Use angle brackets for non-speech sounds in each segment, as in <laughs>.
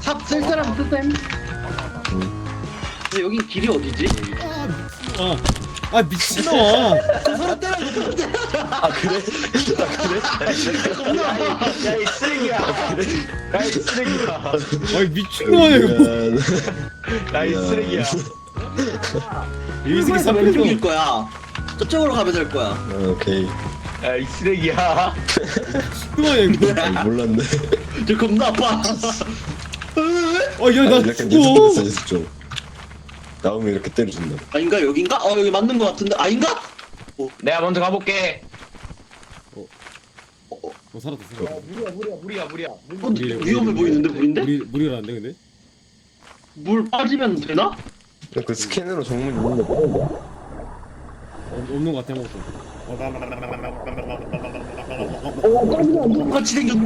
삽쓸 사람 쓰셈. 근데 여긴 길이 어디지? 아, 아 미친놈아. 아 그래? 아 그래? 야이 쓰레기야 야이 쓰레기야 아이 미친놈아 이거. 뭐. 야이 야. 쓰레기야 이 새끼 삽 왼쪽일. 거야. 저쪽으로 가면 될 거야. 아, 오케이. 야이 쓰레기야 이거. 아, 몰랐네. <laughs> 저 겁나 아파. 어, 야, 아, 나 약간 죽어. 예습됐어 예습 좀. 나오면 이렇게 때려준다. 아닌가 여긴가? 어 여기 맞는 거 같은데 아닌가? 내가 먼저 가볼게 어, 살았다, 살았다. 물이야 물이야 물이야 물이야 어, 물이래, 위험해 물이, 보이는데 물인데? 물이 물이라는데 근데? 물 빠지면 되나? 그 스캔으로 정문 있는 거 보는 거야? 없- 없는 거 같아 아무것도. 똑같이 생겼.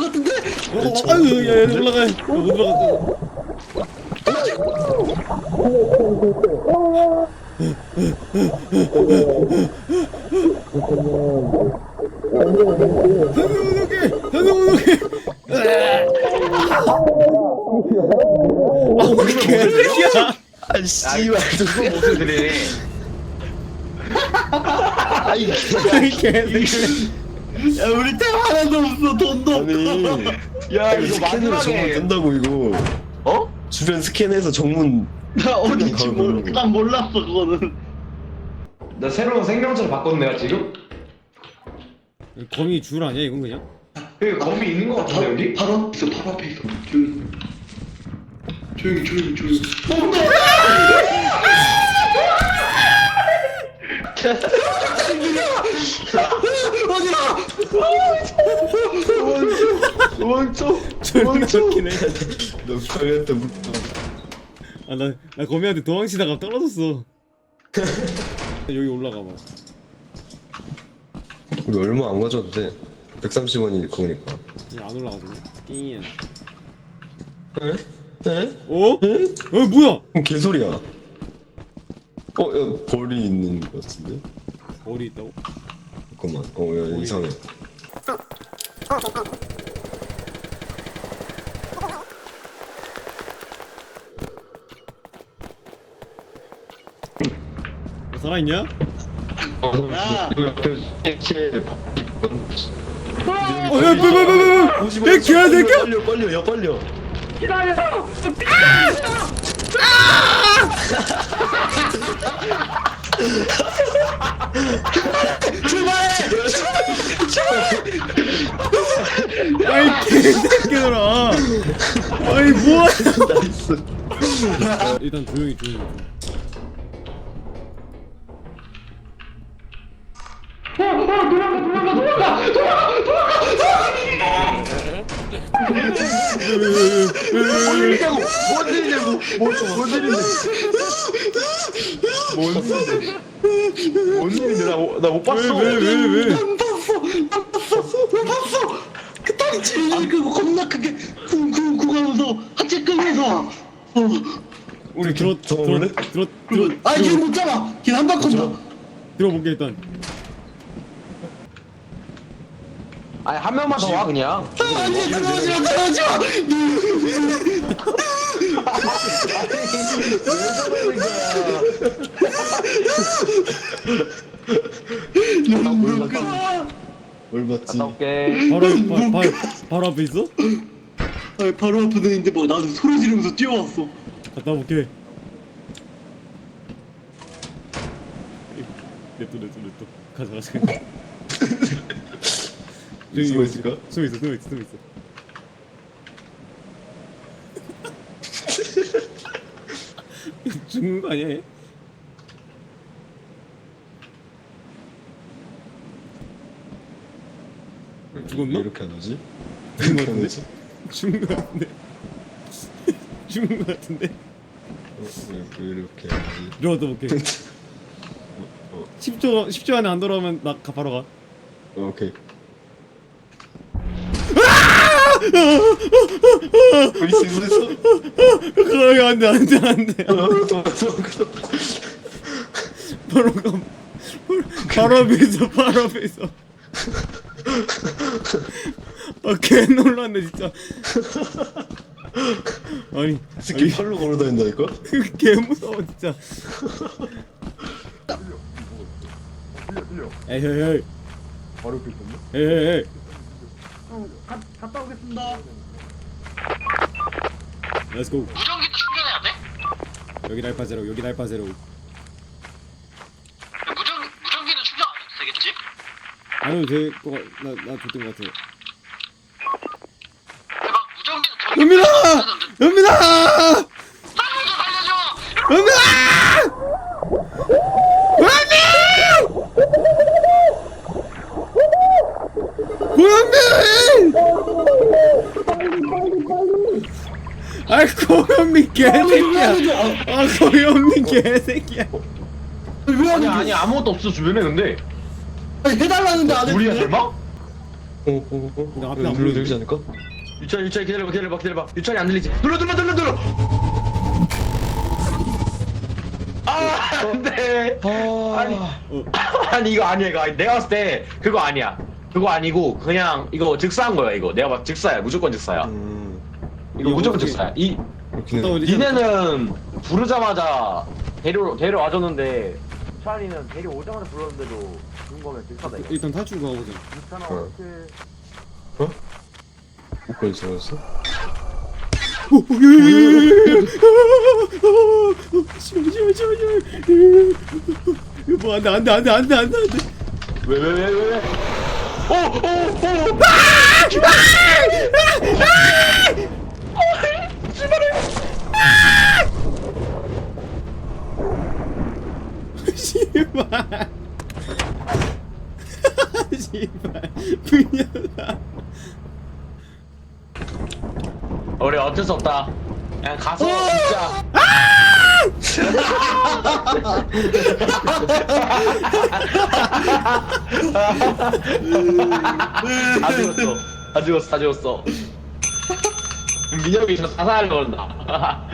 같은데? 어, 아유, 야, 야, 올라가. 어, 못 올라갔 아 씨발. 그거 무슨 그래 아이 이 개새끼. 야 우리 템 하나도 없어 돈도 없고. 아니. 야 아니, 이거 스캔으로 정문 마지막에 뜬다고 이거. 어? 주변 스캔해서 정문. 나 어딘지 그러고. 난 몰랐어 그거는. 나 새로운 생명체를 바꿨네 내가 지금 거미 줄 아니야 이건 그냥? 여기 거미 있는 거 같은데 여기? 바로 앞에 있어 바로 앞에 있어. 조용히 조용히 조용히. 원초. 존나 웃기네. 너 거기한테 물. 아, 나, 나 거미한테 도망치다가 떨어졌어. 여기 올라가 봐. 우리 얼마 안 가져도 돼. 130원이 그거니까. 이제 안 올라가지고. 띵. 에? 에? 어? 어, 뭐야? 개소리야. 어, 야, 벌이 있는 것 같은데? 벌이 있다고? 잠깐만. 어, 야, 이상해. 너 살아있냐? 야. 어, 야, 빨리, 빨리, 빨리, 빨리! 야, 개새끼야! 빨려, 빨려, 야, 빨려. 아이, 개새끼들아! 아이, 뭐야! 일단 조용히, 조용히. 뭔 일이냐고? 뭔 일이냐고? 뭔 일인데 뭔 일인데 나못 봤어. 왜, 왜, 왜, 왜? 안 봤어. 안 봤어. 왜 봤어. 그찔 그거 겁나 크게 쿵쿵 구가면서 하체 끌면서. 어. 우리 들어, 더 들어? 들어, 들어, 아 들어, 얘못 잡아. 걔한 바퀴 들어볼게, 일단. 아니 한 명만 더 와 그냥 아니 들어오지 마 들어오지 마? 갔다 올게 바로, 바, 바, 바로 앞에 있어? 아 바로 앞에 있는데 뭐 나도 소리 지르면서 뛰어왔어 갔다 올게. 냅둬, 냅둬, 냅둬. 가자, 가자. <laughs> 저기 숨어 있을까? 숨어 있어, 숨어 있어, 숨어 있어. <laughs> 죽는 거 아니야, 얘? 죽었나? 이렇게 안 하지? 거 이렇게 안? 하지? 죽은 거 같은데? <laughs> 죽은 거 같은데? 어, 왜, 왜 이렇게 안 하지? 들어갔다 볼게. 10초, 10초 안에 안 돌아오면 나 가, 바로 가. 어, 오케이. 어딨어, 어딨어? 거기 안 돼, 안 돼, 안 돼. 어, 또, 또, 또. 바로 가. 바로, 앞에 있어, 바로 앞에 있어. 아개 놀랐네 진짜 아니 스키 팔로 걸어 다닌다니까? <laughs> 개 무서워 진짜 에이 에이 에이 바로 그 있었네. 에이 에이 에이 형 가, 갔다 오겠습니다. 렛츠고 무전기도 충전해야 돼? 여기 날파 제로 여기 날파 제로. 무전, 무전기는 충전 안 해도 되겠지? 아유 돼나나 좋던 것 같아 대박 무전기는 전 연민아! 연민아 살려줘 살려줘 연민아 연민 고현민 아이 고현민 개새끼야. 아 고현민 개새끼야. 왜 아니 아니 아무것도 없어 주변에 근데. 아니 해달라는데 안 우리가 해주네? 설마? 어어어 나 앞에 안 눌러 보이는데? 되지 않을까? 유찬 유찬 기다려봐 기다려봐 기다려봐. 유찬이 안 들리지? 눌러 눌러 눌러 눌러! 아 안돼. 아니 어. 아니 이거 아니야 이거. 아니, 내가 봤을 때 그거 아니야. 그거 아니고 그냥 이거 즉사한 거야 이거. 내가 봤 즉사야. 무조건 즉사야. 음 이거 무조건 어떻게- 즉사야 이 그렇긴 해 니네는 부르자마자 데려 데려와줬는데 유찬이는 데려오자마자 불렀는데도 그런 거면 즉사다 이거 일단 탈출 가보자 유찬아 어. 어떻게 목걸이 잡았어? 씨발 씨발 씨발 이거 뭐 안 돼 안 돼 안 돼 안 돼 안 돼 안 돼 왜 왜 왜 왜? 오오오 씨발 씨발 미안하다 우리 어쩔 수 없다. 그냥 가서 진짜. <laughs> 다 죽었어. 다 죽었어. 다 죽었어. 민혁이 저 사살 걸린다.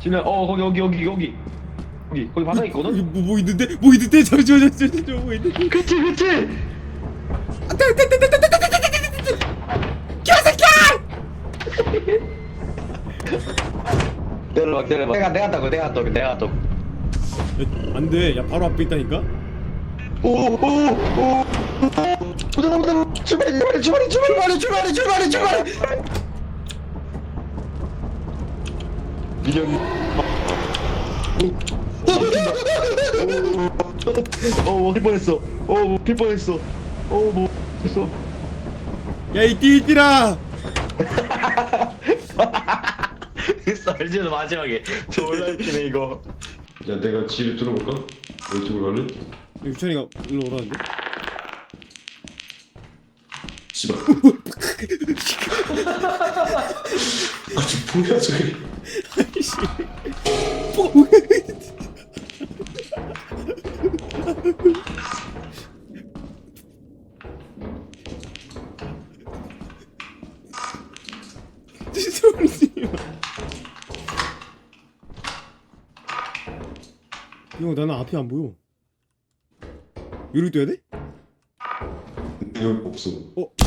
지금 어 거기 여기 여기 여기 여기 거기 바닥에 있거든. 이거 뭐, 뭐 있는데 뭐 있는데 잠시만 잠시만 잠시만 뭐 있는데 그치 그치. 내려봐 내려봐. 내가 내가 따고 내가 따고 내가 따고. 안돼 야 바로 앞에 있다니까 오오오 보자 보자 출발해 출발해 출발해 출발해 출발해 출발해 민영이 어먹힐 뻔했어. 어먹힐 뻔했어. 어뭐 했어. 야이 띠띠라. <laughs> 썰지는 마지막에. 졸라 웃기네 이거. 야 내가 지를 뚫어볼까? 왼쪽으로 갈래? 유찬이가 일로 오라는데 씨발 아주 뭐야 저게 아이씨 잠시만 형 나는 앞이 안 보여 여기 떠야 돼? 여기 없어 어?